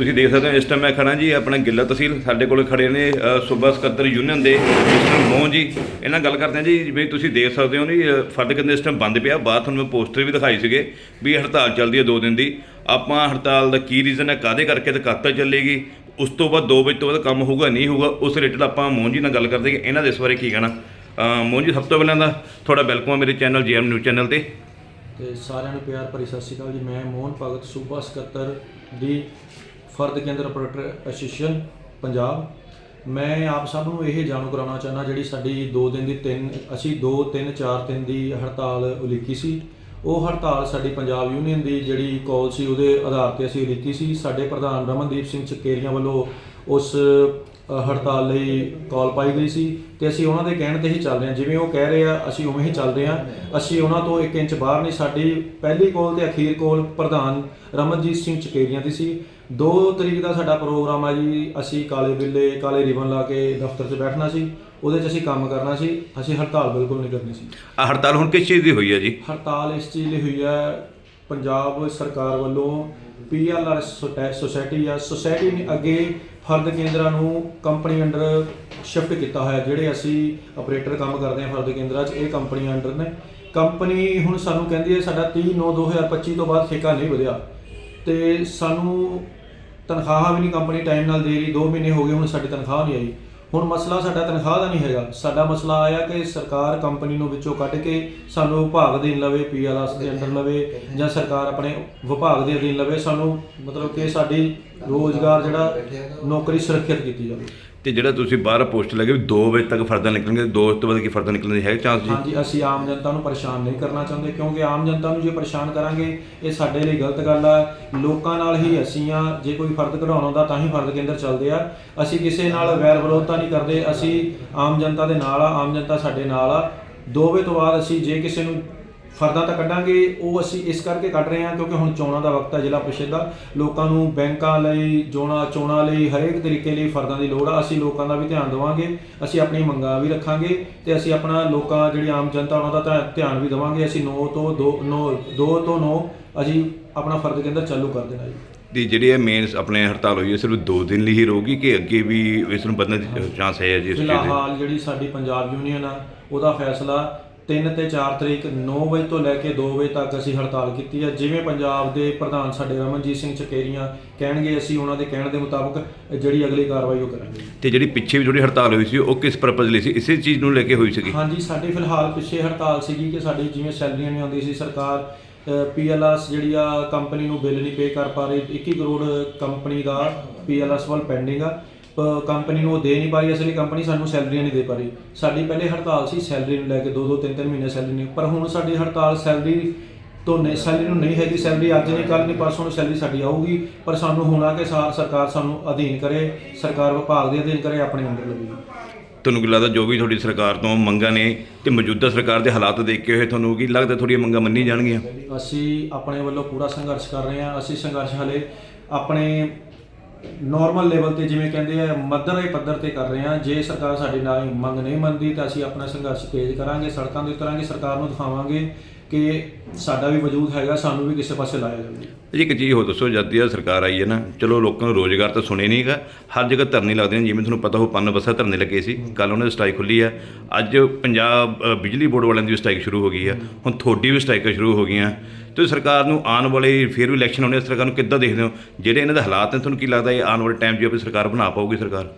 ਤੁਸੀਂ ਦੇਖ ਸਕਦੇ ਹੋ, ਇਸ ਟਾਈਮ ਮੈਂ ਖੜਾ ਜੀ, ਆਪਣਾ ਗਿੱਲਾ ਤਹਿਸੀਲ, ਸਾਡੇ ਕੋਲ ਖੜੇ ਨੇ ਸੂਬਾ ਸਕੱਤਰ ਯੂਨੀਅਨ ਦੇ, ਮਿਸਟਰ ਮੋਹਨ ਜੀ। ਇਹਨਾਂ ਨਾਲ ਗੱਲ ਕਰਦੇ ਹਾਂ ਜੀ ਜਿਵੇਂ ਤੁਸੀਂ ਦੇਖ ਸਕਦੇ ਹੋ ਜੀ ਫਰਦ ਕਹਿੰਦੇ ਇਸ ਟਾਈਮ ਬੰਦ ਪਿਆ। ਬਾਅਦ ਤੁਹਾਨੂੰ ਮੈਂ ਪੋਸਟਰ ਵੀ ਦਿਖਾਈ ਸੀਗੇ, ਵੀ ਹੜਤਾਲ ਚੱਲਦੀ ਹੈ 2 ਦਿਨ ਦੀ। ਆਪਾਂ ਹੜਤਾਲ ਦਾ ਕੀ ਰੀਜ਼ਨ ਹੈ ਕਾਦੇ ਕਰਕੇ ਤੇ ਕਦ ਤੱਕ ਚੱਲੇਗੀ? ਉਸ ਤੋਂ ਬਾਅਦ 2 ਵਜੇ ਤੋਂ ਬਾਅਦ ਕੰਮ ਹੋਊਗਾ, ਨਹੀਂ ਹੋਊਗਾ, ਉਸ ਰਿਲੇਟਡ ਆਪਾਂ ਮੋਹਨ ਜੀ ਨਾਲ ਗੱਲ ਕਰਦੇ ਕਿ ਇਹਨਾਂ ਦੇ ਇਸ ਬਾਰੇ ਕੀ ਕਹਿਣਾ। ਮੋਹਨ ਜੀ, ਸਭ ਤੋਂ ਪਹਿਲਾਂ ਦਾ ਤੁਹਾਡਾ ਵੈਲਕਮ ਹੈ ਮੇਰੇ ਚੈਨਲ ਜੀਐਮ ਨਿਊਜ਼ ਚੈਨਲ ਤੇ। ਤੇ ਸਾਰਿਆਂ ਨੂੰ ਪਿਆਰ ਭਰੀ ਸਤਿ ਸ਼੍ਰੀ ਅਕਾਲ ਜੀ। ਮੈਂ ਮੋਹਨ ਭਗਤ, ਸੂਬਾ ਸਕੱਤਰ ਦੀ ਫਰਦ ਕੇਂਦਰ ਆਪਰੇਟਰ ਐਸੋਸੀਏਸ਼ਨ ਪੰਜਾਬ। ਮੈਂ ਆਪ ਸਭ ਨੂੰ ਇਹ ਜਾਣੂ ਕਰਾਉਣਾ ਚਾਹੁੰਦਾ ਜਿਹੜੀ ਸਾਡੀ 2 ਦਿਨ ਦੀ ਤਿੰਨ, ਅਸੀਂ 2 3 4 ਦਿਨ ਦੀ ਹੜਤਾਲ ਉਲੀਕੀ ਸੀ। ਉਹ ਹੜਤਾਲ ਸਾਡੀ ਪੰਜਾਬ ਯੂਨੀਅਨ ਦੀ ਜਿਹੜੀ ਕਾਲ ਸੀ ਉਹਦੇ ਆਧਾਰ ਤੇ ਅਸੀਂ ਉਲੀਕੀ ਸੀ। ਸਾਡੇ ਪ੍ਰਧਾਨ ਰਮਨਦੀਪ ਸਿੰਘ ਚਕੇਰੀਆਂ ਵੱਲੋਂ ਉਸ ਹੜਤਾਲ ਲਈ ਕਾਲ ਪਾਈ ਗਈ ਸੀ ਤੇ ਅਸੀਂ ਉਹਨਾਂ ਦੇ ਕਹਿਣ ਤੇ ਹੀ ਚੱਲ ਰਹੇ ਹਾਂ। ਜਿਵੇਂ ਉਹ ਕਹਿ ਰਹੇ ਆ, ਅਸੀਂ ਉਵੇਂ ਹੀ ਚੱਲ ਰਹੇ ਹਾਂ। ਅਸੀਂ ਉਹਨਾਂ ਤੋਂ 1 ਇੰਚ ਬਾਹਰ ਨਹੀਂ, ਸਾਡੀ ਪਹਿਲੀ ਕਾਲ ਤੇ ਅਖੀਰ ਕਾਲ ਪ੍ਰਧਾਨ ਰਮਨਜੀਤ ਸਿੰਘ ਚਕੇਰੀਆਂ ਦੀ ਸੀ। 2 ਤਰੀਕ ਦਾ ਸਾਡਾ ਪ੍ਰੋਗਰਾਮ ਆ ਜੀ ਅਸੀਂ ਕਾਲੇ ਬਿੱਲੇ ਕਾਲੇ ਰਿਬਨ ਲਾ ਕੇ ਦਫ਼ਤਰ 'ਚ ਬੈਠਣਾ ਸੀ ਉਹਦੇ 'ਚ ਅਸੀਂ ਕੰਮ ਕਰਨਾ ਸੀ ਅਸੀਂ ਹੜਤਾਲ ਬਿਲਕੁਲ ਨਹੀਂ ਕਰਨੀ ਸੀ। ਆ ਹੜਤਾਲ ਹੁਣ ਕਿਸ ਚੀਜ਼ ਦੀ ਹੋਈ ਹੈ ਜੀ? ਹੜਤਾਲ ਇਸ ਚੀਜ਼ ਲਈ ਹੋਈ ਹੈ ਪੰਜਾਬ ਸਰਕਾਰ ਵੱਲੋਂ ਪੀਐਲਆਰ ਸੁਸਾਇਟੀ ਆ ਸੁਸਾਇਟੀ ਨੇ ਅੱਗੇ ਫਰਦ ਕੇਂਦਰਾਂ ਨੂੰ ਕੰਪਨੀ ਅੰਡਰ ਸ਼ਿਫਟ ਕੀਤਾ ਹੋਇਆ ਜਿਹੜੇ ਅਸੀਂ ਆਪਰੇਟਰ ਕੰਮ ਕਰਦੇ ਹਾਂ ਫਰਦ ਕੇਂਦਰਾਂ 'ਚ ਇਹ ਕੰਪਨੀ ਅੰਡਰ ਨੇ। ਕੰਪਨੀ ਹੁਣ ਸਾਨੂੰ ਕਹਿੰਦੀ ਹੈ ਸਾਡਾ 30 9 2025 ਤੋਂ ਬਾਅਦ ਠੇਕਾ ਨਹੀਂ ਵਧਿਆ। ਤੇ ਸਾਨੂੰ ਤਨਖਾਹਾਂ ਵੀ ਨਹੀਂ ਕੰਪਨੀ ਟਾਈਮ ਨਾਲ ਦੇ ਰਹੀ 2 ਮਹੀਨੇ ਹੋ ਗਏ, ਹੁਣ ਸਾਡੀ ਤਨਖਾਹ ਨਹੀਂ ਆਈ। ਹੁਣ ਮਸਲਾ ਸਾਡਾ ਤਨਖਾਹ ਦਾ ਨਹੀਂ ਹੈਗਾ। ਸਾਡਾ ਮਸਲਾ ਆਇਆ ਕਿ ਸਰਕਾਰ ਕੰਪਨੀ ਨੂੰ ਵਿੱਚੋਂ ਕੱਢ ਕੇ ਸਾਨੂੰ ਵਿਭਾਗ ਦੇ ਲਵੇ ਪੀਆਰਐਸ ਦੇ ਅੰਡਰ ਲਵੇ, ਜਾਂ ਸਰਕਾਰ ਆਪਣੇ ਵਿਭਾਗ ਦੇ ਅਧੀਨ ਲਵੇ, ਸਾਨੂੰ ਮਤਲਬ ਕਿ ਸਾਡੀ ਰੋਜ਼ਗਾਰ ਜਿਹੜਾ ਨੌਕਰੀ ਸੁਰੱਖਿਅਤ ਕੀਤੀ ਜਾਵੇ। ਤੇ ਜਿਹੜਾ ਤੁਸੀਂ ਬਾਹਰ ਪੋਸਟ ਲੱਗੇ ਵੀ 2 ਵਜੇ ਤੱਕ ਫਰਦਾ ਨਿਕਲਣਗੇ 2 ਤੋਂ ਬਾਅਦ ਕੀ ਫਰਦਾ ਨਿਕਲਣ ਦੀ ਹੈ ਚਾਂਸ ਜੀ? ਹਾਂਜੀ, ਅਸੀਂ ਆਮ ਜਨਤਾ ਨੂੰ ਪਰੇਸ਼ਾਨ ਨਹੀਂ ਕਰਨਾ ਚਾਹੁੰਦੇ, ਕਿਉਂਕਿ ਆਮ ਜਨਤਾ ਨੂੰ ਜੇ ਪਰੇਸ਼ਾਨ ਕਰਾਂਗੇ, ਇਹ ਸਾਡੇ ਲਈ ਗਲਤ ਗੱਲ ਆ। ਲੋਕਾਂ ਨਾਲ ਹੀ ਅਸੀਂ ਆ, ਜੇ ਕੋਈ ਫਰਦ ਕਢਾਉਣਾ ਹੁੰਦਾ ਤਾਂ ਹੀ ਫਰਦ ਕੇਂਦਰ ਚੱਲਦੇ ਆ। ਅਸੀਂ ਕਿਸੇ ਨਾਲ ਵੈਰ ਵਿਰੋਧਤਾ ਨਹੀਂ ਕਰਦੇ, ਅਸੀਂ ਆਮ ਜਨਤਾ ਦੇ ਨਾਲ ਆ, ਆਮ ਜਨਤਾ ਸਾਡੇ ਨਾਲ ਆ। 2 ਵਜੇ ਤੋਂ ਬਾਅਦ ਅਸੀਂ ਜੇ ਕਿਸੇ ਨੂੰ ਫਰਦਾਂ ਤਾਂ ਕੱਢਾਂਗੇ ਉਹ ਅਸੀਂ ਇਸ ਕਰਕੇ ਕੱਢ ਰਹੇ ਹਾਂ ਕਿਉਂਕਿ ਹੁਣ ਚੋਣਾਂ ਦਾ ਵਕਤ ਹੈ ਜ਼ਿਲ੍ਹਾ ਪ੍ਰੀਸ਼ਦ ਦਾ। ਲੋਕਾਂ ਨੂੰ ਬੈਂਕਾਂ ਲਈ ਚੋਣਾਂ ਚੋਣਾਂ ਲਈ ਹਰੇਕ ਤਰੀਕੇ ਲਈ ਫਰਦਾਂ ਦੀ ਲੋੜ ਆ। ਅਸੀਂ ਲੋਕਾਂ ਦਾ ਵੀ ਧਿਆਨ ਦੇਵਾਂਗੇ ਅਸੀਂ ਆਪਣੀ ਮੰਗਾਂ ਵੀ ਰੱਖਾਂਗੇ ਤੇ ਅਸੀਂ ਆਪਣਾ ਲੋਕਾਂ ਜਿਹੜੀ ਆਮ ਜਨਤਾ ਉਹਨਾਂ ਦਾ ਧਿਆ- ਧਿਆਨ ਵੀ ਦੇਵਾਂਗੇ। ਅਸੀਂ 9 ਤੋਂ 2 9 2 ਤੋਂ 9 ਅਸੀਂ ਆਪਣਾ ਫਰਦ ਕੇਂਦਰ ਚਾਲੂ ਕਰ ਦੇਣਾ ਜੀ। ਦੀ ਜਿਹੜੀ ਇਹ ਮੇਨ ਆਪਣੇ ਹੜਤਾਲ ਹੋਈ ਹੈ ਸਿਰਫ 2 ਦਿਨ ਲਈ ਹੀ ਰਹੂਗੀ ਕਿ ਅੱਗੇ ਵੀ ਇਸ ਨੂੰ ਵਧਣ ਦੀ ਚਾਂਸ ਹੈ ਜੀ ਇਸ ਚੀਜ਼ ਦੇ? ਫਿਲਹਾਲ ਜਿਹੜੀ ਸਾਡੀ ਪੰਜਾਬ ਯੂਨੀਅਨ ਆ ਉਹਦਾ ਫੈਸਲਾ 3 ਤੇ 4 ਤਰੀਕ 9 ਵਜੇ ਤੋਂ ਲੈ ਕੇ 2 ਵਜੇ ਤੱਕ ਅਸੀਂ ਹੜਤਾਲ ਕੀਤੀ ਹੈ ਜਿਵੇਂ ਪੰਜਾਬ ਦੇ ਪ੍ਰਧਾਨ ਸਾਡੇ ਰਮਨਜੀਤ ਸਿੰਘ ਚਕੇਰੀਆਂ ਕਹਿਣਗੇ ਅਸੀਂ ਉਹਨਾਂ ਦੇ ਕਹਿਣ ਦੇ ਮੁਤਾਬਕ ਜਿਹੜੀ ਅਗਲੀ ਕਾਰਵਾਈ ਉਹ ਕਰਾਂਗੇ। ਤੇ ਜਿਹੜੀ ਪਿੱਛੇ ਵੀ ਥੋੜੀ ਹੜਤਾਲ ਹੋਈ ਸੀ ਉਹ ਕਿਸ ਪਰਪਸ ਲਈ ਸੀ? ਇਸੇ ਚੀਜ਼ ਨੂੰ ਲੈ ਕੇ ਹੋਈ ਸੀਗੀ? ਹਾਂਜੀ ਸਾਡੀ ਫਿਲਹਾਲ ਪਿੱਛੇ ਹੜਤਾਲ ਸੀਗੀ ਕਿ ਸਾਡੀ ਜਿਵੇਂ ਸੈਲਰੀਆਂ ਨਹੀਂ ਆਉਂਦੀ ਸੀ ਸਰਕਾਰ ਪੀਐਲਐਸ ਜਿਹੜੀ ਆ ਕੰਪਨੀ ਨੂੰ ਬਿੱਲ ਨਹੀਂ ਪੇ ਕਰ ਪਾ ਰਹੀ। 21 ਕਰੋੜ ਕੰਪਨੀ ਦਾ ਪੀਐਲਐਸ ਵੱਲ ਪੈਂਡਿੰਗ ਆ। ਕੰਪਨੀ ਨੂੰ ਉਹ ਦੇ ਨਹੀਂ ਪਾ ਰਹੀ ਇਸ ਲਈ ਕੰਪਨੀ ਸਾਨੂੰ ਸੈਲਰੀਆਂ ਨਹੀਂ ਦੇ ਪਾ ਰਹੀ। ਸਾਡੀ ਪਹਿਲੇ ਹੜਤਾਲ ਸੀ ਸੈਲਰੀ ਨੂੰ ਲੈ ਕੇ 2 2 3 3 ਮਹੀਨੇ ਸੈਲਰੀ ਨਹੀਂ। ਪਰ ਹੁਣ ਸਾਡੀ ਹੜਤਾਲ ਸੈਲਰੀ ਤੋਂ ਨਹੀਂ ਸੈਲਰੀ ਨੂੰ ਨਹੀਂ ਹੈਗੀ ਸੈਲਰੀ ਅੱਜ ਨਹੀਂ ਕੱਲ ਨਹੀਂ ਪਰਸੋਂ ਨੂੰ ਸੈਲਰੀ ਸਾਡੀ ਆਊਗੀ। ਪਰ ਸਾਨੂੰ ਹੋਣਾ ਕਿ ਸਾਰ ਸਰਕਾਰ ਸਾਨੂੰ ਅਧੀਨ ਕਰੇ ਸਰਕਾਰ ਵਿਭਾਗ ਦੇ ਅਧੀਨ ਕਰੇ ਆਪਣੇ ਅੰਦਰ ਲਵੇ ਤੁਹਾਨੂੰ ਕੀ ਲੱਗਦਾ ਜੋ ਵੀ ਤੁਹਾਡੀ ਸਰਕਾਰ ਤੋਂ ਮੰਗਾਂ ਨੇ ਤੇ ਮੌਜੂਦਾ ਸਰਕਾਰ ਦੇ ਹਾਲਾਤ ਦੇਖ ਕੇ ਹੋਏ ਤੁਹਾਨੂੰ ਕੀ ਲੱਗਦਾ ਤੁਹਾਡੀਆਂ ਮੰਗਾਂ ਮੰਨੀ ਜਾਣਗੀਆਂ? ਅਸੀਂ ਆਪਣੇ ਵੱਲੋਂ ਪੂਰਾ ਸੰਘਰਸ਼ ਕਰ ਰਹੇ ਹਾਂ। ਅਸੀਂ ਸੰਘਰਸ਼ ਹਲੇ ਆਪਣੇ ਨਾਰਮਲ ਲੈਵਲ ਤੇ ਜਿਵੇਂ ਕਹਿੰਦੇ ਆ ਮੱਧਰੇ ਪੱਧਰ ਤੇ ਕਰ ਰਹੇ ਹਾਂ। ਜੇ ਸਰਕਾਰ ਸਾਡੇ ਨਾਲ ਮੰਗ ਨਹੀਂ ਮੰਨਦੀ, ਤਾਂ ਅਸੀਂ ਆਪਣਾ ਸੰਘਰਸ਼ ਤੇਜ਼ ਕਰਾਂਗੇ, ਸੜਕਾਂ ਤੇ ਉਤਰਾਂਗੇ, ਸਰਕਾਰ ਨੂੰ ਦਿਖਾਵਾਂਗੇ। ਕਿ ਸਾਡਾ ਵੀ ਵਜੂਦ ਹੈਗਾ ਸਾਨੂੰ ਵੀ ਕਿਸੇ ਪਾਸੇ ਲਾਇਆ ਜਾਵੇ। ਜੀ ਇੱਕ ਚੀਜ਼ ਹੋ ਦੱਸੋ ਜਦ ਦੀ ਇਹ ਸਰਕਾਰ ਆਈ ਹੈ ਨਾ ਚਲੋ ਲੋਕਾਂ ਨੂੰ ਰੋਜ਼ਗਾਰ ਤਾਂ ਸੁਣੇ ਨਹੀਂਗਾ ਹਰ ਜਗ੍ਹਾ ਧਰਨੇ ਲੱਗਦੇ ਨੇ ਜਿਵੇਂ ਤੁਹਾਨੂੰ ਪਤਾ ਹੋ ਪੰਨ ਬੱਸਾਂ ਧਰਨੇ ਲੱਗੇ ਸੀ ਕੱਲ ਉਹਨਾਂ ਦੀ ਸਟ੍ਰਾਈਕ ਖੁੱਲੀ ਆ ਅੱਜ ਪੰਜਾਬ ਅ, ਬਿਜਲੀ ਬੋਰਡ ਵਾਲਿਆਂ ਦੀ ਵੀ ਸਟ੍ਰਾਈਕ ਸ਼ੁਰੂ ਹੋ ਗਈ ਹੈ ਹੁਣ ਤੁਹਾਡੀ ਵੀ ਸਟ੍ਰਾਈਕਾਂ ਸ਼ੁਰੂ ਹੋ ਗਈਆਂ। ਤੇ ਸਰਕਾਰ ਨੂੰ ਆਉਣ ਵਾਲੇ ਫਿਰ ਵੀ ਇਲੈਕਸ਼ਨ ਆਉਣੇ ਸਰਕਾਰ ਨੂੰ ਕਿੱਦਾਂ ਦੇਖਦੇ ਹੋ? ਜਿਹੜੇ ਇਹਨਾਂ ਦੇ ਹਾਲਾਤ ਨੇ ਤੁਹਾਨੂੰ ਕੀ ਲੱਗਦਾ ਇਹ ਆਉਣ ਵਾਲੇ ਟਾਈਮ 'ਚ ਆਪਣੀ ਸਰਕਾਰ ਬਣਾ ਪਾਊਗੀ ਸਰਕਾਰ?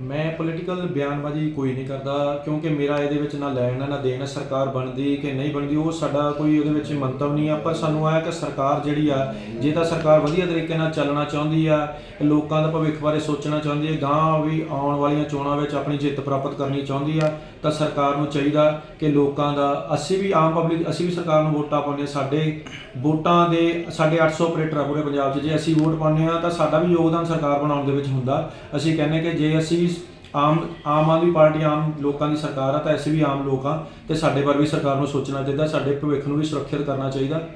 ਮੈਂ ਪੋਲੀਟੀਕਲ ਬਿਆਨਬਾਜ਼ੀ ਕੋਈ ਨਹੀਂ ਕਰਦਾ, ਕਿਉਂਕਿ ਮੇਰਾ ਇਹਦੇ ਵਿੱਚ ਨਾ ਲੈਣ ਹੈ, ਨਾ ਦੇਣ ਹੈ। ਸਰਕਾਰ ਬਣਦੀ ਕਿ ਨਹੀਂ ਬਣਦੀ, ਉਹ ਸਾਡਾ ਕੋਈ ਉਹਦੇ ਵਿੱਚ ਮੰਤਵ ਨਹੀਂ ਆ ਪਰ ਸਾਨੂੰ ਆਇਆ ਕਿ ਸਰਕਾਰ ਜਿਹੜੀ ਆ, ਜੇ ਤਾਂ ਸਰਕਾਰ ਵਧੀਆ ਤਰੀਕੇ ਨਾਲ ਚੱਲਣਾ ਚਾਹੁੰਦੀ ਆ, ਲੋਕਾਂ ਦਾ ਭਵਿੱਖ ਬਾਰੇ ਸੋਚਣਾ ਚਾਹੁੰਦੀ ਹੈ ਗਾਂ ਵੀ ਆਉਣ ਵਾਲੀਆਂ ਚੋਣਾਂ ਵਿੱਚ ਆਪਣੀ ਜਿੱਤ ਪ੍ਰਾਪਤ ਕਰਨੀ ਚਾਹੁੰਦੀ ਆ, ਤਾਂ ਸਰਕਾਰ ਨੂੰ ਚਾਹੀਦਾ ਕਿ ਲੋਕਾਂ ਦਾ, ਅਸੀਂ ਵੀ ਆਮ ਪਬਲਿਕ ਅਸੀਂ ਵੀ ਸਰਕਾਰ ਨੂੰ ਵੋਟਾਂ ਪਾਉਂਦੇ ਹਾਂ, ਸਾਡੇ ਵੋਟਾਂ ਦੇ, ਸਾਡੇ 800 ਆਪਰੇਟਰ ਆ ਪੂਰੇ ਪੰਜਾਬ 'ਚ, ਜੇ ਅਸੀਂ ਵੋਟ ਪਾਉਂਦੇ ਆ ਤਾਂ ਸਾਡਾ ਵੀ ਯੋਗਦਾਨ ਸਰਕਾਰ ਬਣਾਉਣ ਦੇ ਵਿੱਚ ਹੁੰਦਾ ਅਸੀਂ ਕਹਿੰਦੇ ਕਿ ਜੇ ਅਸੀਂ ਆਮ ਆਮ ਆਦਮੀ ਪਾਰਟੀ ਆਮ ਲੋਕਾਂ ਦੀ ਸਰਕਾਰ ਆ ਤਾਂ ਅਸੀਂ ਵੀ ਆਮ ਲੋਕ ਆ ਤੇ ਸਾਡੇ ਪਰ ਵੀ ਸਰਕਾਰ ਨੂੰ ਸੋਚਣਾ ਚਾਹੀਦਾ ਸਾਡੇ ਭਵਿੱਖ ਨੂੰ ਵੀ ਸੁਰੱਖਿਅਤ ਕਰਨਾ ਚਾਹੀਦਾ।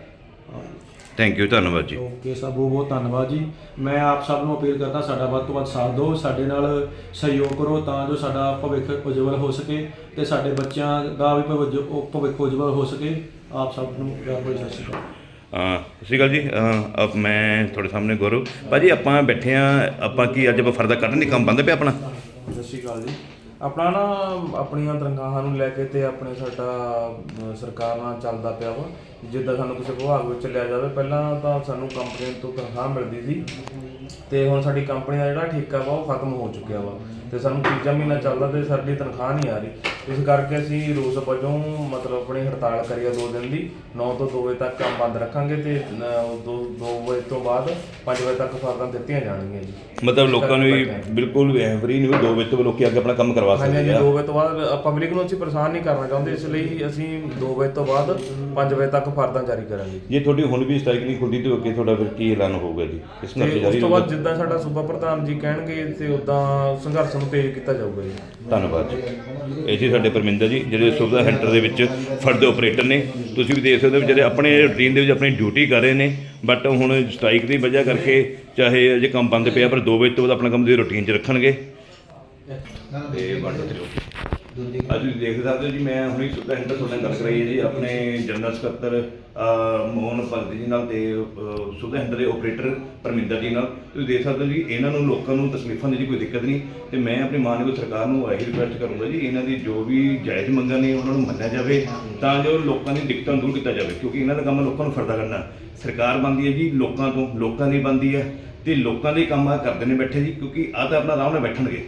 ਥੈਂਕ ਯੂ ਧੰਨਵਾਦ ਜੀ। ਓਕੇ ਸਭ ਬਹੁਤ ਬਹੁਤ ਧੰਨਵਾਦ ਜੀ। ਮੈਂ ਆਪ ਸਭ ਨੂੰ ਅਪੀਲ ਕਰਦਾ ਸਾਡਾ ਵੱਧ ਤੋਂ ਵੱਧ ਸਾਥ ਦਿਓ ਸਾਡੇ ਨਾਲ ਸਹਿਯੋਗ ਕਰੋ ਤਾਂ ਜੋ ਸਾਡਾ ਭਵਿੱਖ ਉਜਵਲ ਹੋ ਸਕੇ ਤੇ ਸਾਡੇ ਬੱਚਿਆਂ ਦਾ ਵੀ ਭਵਿੱਖ ਉਜਵਲ ਹੋ ਸਕੇ। ਆਪ ਸਭ ਨੂੰ ਪਿਆਰ ਭਰੀ ਸਤਿ ਸ਼੍ਰੀ ਅਕਾਲ। ਹਾਂ ਸਤਿ ਸ਼੍ਰੀ ਅਕਾਲ ਜੀ। ਅਹ, ਮੈਂ ਤੁਹਾਡੇ ਸਾਹਮਣੇ ਗੌਰਵ ਭਾਜੀ ਆਪਾਂ ਬੈਠੇ ਆ ਆਪਾਂ ਕੀ ਅੱਜ ਆਪਾਂ ਫਰਦਾ ਕੱਢਣ ਦੀ ਕੰਮ ਬੰਦ ਪਿਆ ਆਪਣਾ? ਸਤਿ ਸ਼੍ਰੀ ਅਕਾਲ ਜੀ। ਆਪਣਾ ਨਾ ਆਪਣੀਆਂ ਤਨਖਾਹਾਂ ਨੂੰ ਲੈ ਕੇ ਤੇ ਆਪਣੇ ਸਾਡਾ ਅਹ, ਸਰਕਾਰ ਨਾਲ ਚੱਲਦਾ ਪਿਆ ਵਾ। ਜਿੱਦਾਂ ਸਾਨੂੰ ਕਿਸੇ ਵਿਭਾਗ ਵਿੱਚ ਲਿਆ ਜਾਵੇ ਪਹਿਲਾਂ ਤਾਂ ਸਾਨੂੰ ਕੰਪਨੀ ਤੋਂ ਤਨਖਾਹ ਮਿਲਦੀ ਸੀ। ਤੇ ਹੁਣ ਸਾਡੀ ਕੰਪਨੀ ਦਾ ਜਿਹੜਾ ਠੇਕਾ ਵਾ ਉਹ ਖਤਮ ਹੋ ਚੁੱਕਿਆ ਵਾ। ਤੇ ਸਾਨੂੰ ਤੀਜਾ ਮਹੀਨਾ ਚੱਲਦਾ ਤੇ ਸਾਡੀ ਤਨਖਾਹ ਨਹੀਂ ਆ ਰਹੀ। ਇਸ ਕਰਕੇ ਅਸੀਂ ਰੋਸ ਵਜੋਂ ਮਤਲਬ ਆਪਣੀ ਹੜਤਾਲ ਕਰੀ ਆ 2 ਦਿਨ ਦੀ। 9 ਤੋਂ 2 ਵਜੇ ਤੱਕ ਕੰਮ ਬੰਦ ਰੱਖਾਂਗੇ ਤੇ 2 2 ਵਜੇ ਤੋਂ ਬਾਅਦ 5 ਵਜੇ ਤੱਕ ਫਰਦਾਂ ਦਿੱਤੀਆਂ ਜਾਣਗੀਆਂ ਜੀ। ਮਤਲਬ ਲੋਕਾਂ ਨੂੰ ਵੀ ਬਿਲਕੁਲ ਐਵਰੀ ਨਹੀਂ ਦੋ ਵਜੇ ਤੋਂ ਲੋਕੀ ਅੱਗੇ ਆਪਣਾ ਕੰਮ ਕਰਵਾ ਹਾਂਜੀ ਸਕਦੇ ਹਾਂਜੀ ਆ। 2 ਵਜੇ ਤੋਂ ਬਾਅਦ ਪਬਲਿਕ ਨੂੰ ਅਸੀਂ ਪਰੇਸ਼ਾਨ ਨਹੀਂ ਕਰਨਾ ਚਾਹੁੰਦੇ ਇਸ ਲਈ ਅਸੀਂ 2 ਵਜੇ ਤੋਂ ਬਾਅਦ 5 ਵਜੇ ਤੱਕ ਫਰਦਾਂ ਜਾਰੀ ਕਰਾਂਗੇ ਜੇ। ਤੁਹਾਡੀ ਹੁਣ ਵੀ ਸਟ੍ਰਾਈਕ ਨਹੀਂ ਖੁੱਲਦੀ ਤੇ ਅੱਗੇ ਤੁਹਾਡਾ ਫਿਰ ਕੀ ਐਲਾਨ ਹੋਊਗਾ ਜੀ? ਇਸ ਕਰਕੇ ਤੇ ਉਸ ਜਾਰੀ ਤੋਂ ਬਾਅਦ ਜਿੱਦਾਂ ਸਾਡਾ ਸੂਬਾ ਪ੍ਰਧਾਨ ਜੀ ਕਹਿਣਗੇ ਤੇ ਉਦਾਂ ਸੰਘਰਸ਼ ਨੂੰ ਤੇਜ਼ ਕੀਤਾ ਜਾਊਗਾ ਜੀ। ਧੰਨਵਾਦ ਜੀ। ਇਹ ਸੀ ਸਾਡੇ ਪਰਮਿੰਦਰ ਜੀ, ਜਿਹੜੇ ਸੁਵਿਧਾ ਸੈਂਟਰ ਦੇ ਵਿੱਚ ਫਰਦ ਆਪਰੇਟਰ ਨੇ, ਤੁਸੀਂ ਵੀ ਦੇਖ ਸਕਦੇ ਹੋ ਜਿਹੜੇ ਆਪਣੇ ਰੂਟੀਨ ਦੇ ਵਿੱਚ ਆਪਣੀ ਡਿਊਟੀ ਕਰ ਰਹੇ ਨੇ ਬਟ ਹੁਣ ਸਟ੍ਰਾਈਕ ਦੀ ਵਜ੍ਹਾ ਕਰਕੇ ਚਾਹੇ ਅਜੇ ਕੰਮ ਬੰਦ ਪਿਆ, ਪਰ 2 ਵਜੇ ਤੋਂ ਬਾਅਦ ਆਪਣਾ ਕੰਮ ਦੀ ਰੂਟੀਨ 'ਚ ਰੱਖਣਗੇ। ਤੇ ਵੰਡ ਦਿਓ। ਅੱਜ ਤੁਸੀਂ ਦੇਖ ਸਕਦੇ ਹੋ ਜੀ ਮੈਂ ਹੁਣੇ ਸੁਵਿਧਾ ਸੈਂਟਰ ਤੋਂ ਨਾਲ ਗੱਲ ਕਰਾਈ ਹੈ ਜੀ ਆਪਣੇ ਜਨਰਲ ਸਕੱਤਰ ਅਹ, ਮੋਹਨ ਭਗਤ ਜੀ ਨਾਲ ਤੇ ਅਹ, ਸੁਵਿਧਾ ਸੈਂਟਰ ਦੇ ਆਪਰੇਟਰ ਪਰਮਿੰਦਰ ਜੀ ਨਾਲ। ਤੁਸੀਂ ਦੇਖ ਸਕਦੇ ਹੋ ਜੀ ਇਹਨਾਂ ਨੂੰ ਲੋਕਾਂ ਨੂੰ ਤਕਲੀਫਾਂ ਦੀ ਜੀ ਕੋਈ ਦਿੱਕਤ ਨਹੀਂ। ਤੇ ਮੈਂ ਆਪਣੀ ਮਾਨਯੋਗ ਸਰਕਾਰ ਨੂੰ ਇਹੀ ਰਿਕੁਐਸਟ ਕਰੂੰਗਾ ਜੀ ਇਹਨਾਂ ਦੀ ਜੋ ਵੀ ਜਾਇਜ਼ ਮੰਗਾਂ ਨੇ ਉਹਨਾਂ ਨੂੰ ਮੰਨਿਆ ਜਾਵੇ ਤਾਂ ਜੋ ਲੋਕਾਂ ਦੀ ਦਿੱਕਤਾਂ ਦੂਰ ਕੀਤਾ ਜਾਵੇ ਕਿਉਂਕਿ ਇਹਨਾਂ ਦਾ ਕੰਮ ਲੋਕਾਂ ਨੂੰ ਫਰਦਾ ਕਰਨਾ ਸਰਕਾਰ ਬੰਦੀ ਹੈ ਜੀ ਲੋਕਾਂ ਤੋਂ ਲੋਕਾਂ ਦੀ ਬੰਦੀ ਹੈ ਤੇ ਲੋਕਾਂ ਦੇ ਕੰਮ ਆ ਕਰਦੇ ਨੇ ਬੈਠੇ ਜੀ ਕਿਉਂਕਿ ਆ ਤਾਂ ਆਪਣਾ ਆਰਾਮ ਨਾਲ ਬੈਠਣਗੇ।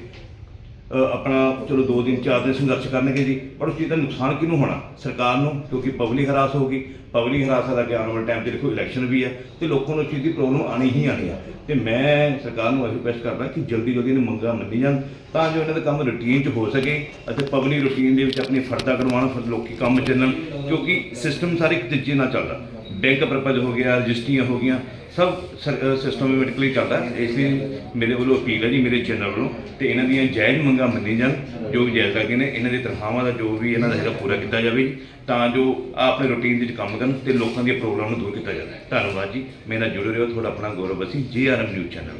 ਆਪਣਾ ਚਲੋ 2 ਦਿਨ 4 ਦਿਨ ਸੰਘਰਸ਼ ਕਰਨਗੇ ਜੀ। ਪਰ ਉਸ ਚੀਜ਼ ਦਾ ਨੁਕਸਾਨ ਕਿਹਨੂੰ ਹੋਣਾ? ਸਰਕਾਰ ਨੂੰ, ਕਿਉਂਕਿ ਪਬਲਿਕ ਹਰਾਸ ਹੋਗੀ ਪਬਲਿਕ ਹਰਾਸ ਦਾ ਕਿ ਆਉਣ ਵਾਲੇ ਟਾਈਮ 'ਤੇ ਦੇਖੋ ਇਲੈਕਸ਼ਨ ਵੀ ਹੈ ਤੇ ਲੋਕਾਂ ਨੂੰ ਉਸ ਚੀਜ਼ ਦੀ ਪ੍ਰੋਬਲਮ ਆਣੀ ਹੀ ਆਣੀ ਹੈ ਤੇ ਮੈਂ ਸਰਕਾਰ ਨੂੰ ਇਹ ਰਿਕੁਐਸਟ ਕਰਦਾ ਕਿ ਜਲਦੀ ਜਲਦੀ ਇਹਨਾਂ ਮੰਗਾਂ ਮੰਨੀ ਜਾਣ, ਤਾਂ ਜੋ ਇਹਨਾਂ ਦਾ ਕੰਮ ਰੁਟੀਨ 'ਚ ਹੋ ਸਕੇ ਅਤੇ ਪਬਲਿਕ ਰੁਟੀਨ ਦੇ ਵਿੱਚ ਆਪਣੀ ਫਰਦਾ ਕਰਵਾਉਣ, ਫਿਰ ਲੋਕੀ ਕੰਮ ਚੱਲਣ, ਕਿਉਂਕਿ ਸਿਸਟਮ ਸਾਰੇ ਇੱਕ ਤਰੀਕੇ ਨਾਲ ਚੱਲਦਾ। ਬੈਂਕ ਪਰਪਸ ਹੋ ਗਿਆ, ਰਜਿਸਟਰੀਆਂ ਹੋ ਗਈਆਂ ਸਭ ਸਿਸਟਮੈਟਿਕਲੀ ਚੱਲਦਾ ਇਸ ਲਈ ਮੇਰੇ ਵੱਲੋਂ ਅਪੀਲ ਹੈ ਜੀ, ਮੇਰੇ ਚੈਨਲ ਵੱਲੋਂ ਤੇ ਇਹਨਾਂ ਦੀਆਂ ਜਾਇਜ਼ ਮੰਗਾਂ ਮੰਨੀ ਜਾਣ, ਜੋ ਵੀ ਜਾਇਜ਼ ਲੱਗੇ ਨੇ, ਇਹਨਾਂ ਦੀ ਤਨਖਾਹਾਂ ਦਾ ਜੋ ਵੀ ਇਹਨਾਂ ਦਾ ਹੈਗਾ ਪੂਰਾ ਕੀਤਾ ਜਾਵੇ ਤਾਂ ਜੋ ਆਪਣੇ ਰੂਟੀਨ ਵਿੱਚ ਕੰਮ ਕਰਨ ਤੇ ਲੋਕਾਂ ਦੀਆਂ ਪ੍ਰੋਬਲਮ ਨੂੰ ਦੂਰ ਕੀਤਾ ਜਾਵੇ। ਧੰਨਵਾਦ ਜੀ। ਮੇਰੇ ਨਾਲ ਜੁੜੇ ਰਹੋ, ਤੁਹਾਡਾ ਆਪਣਾ ਗੌਰਵ ਅਸੀਂ ਜੀਆਰਐਮ ਨਿਊਜ਼ ਚੈਨਲ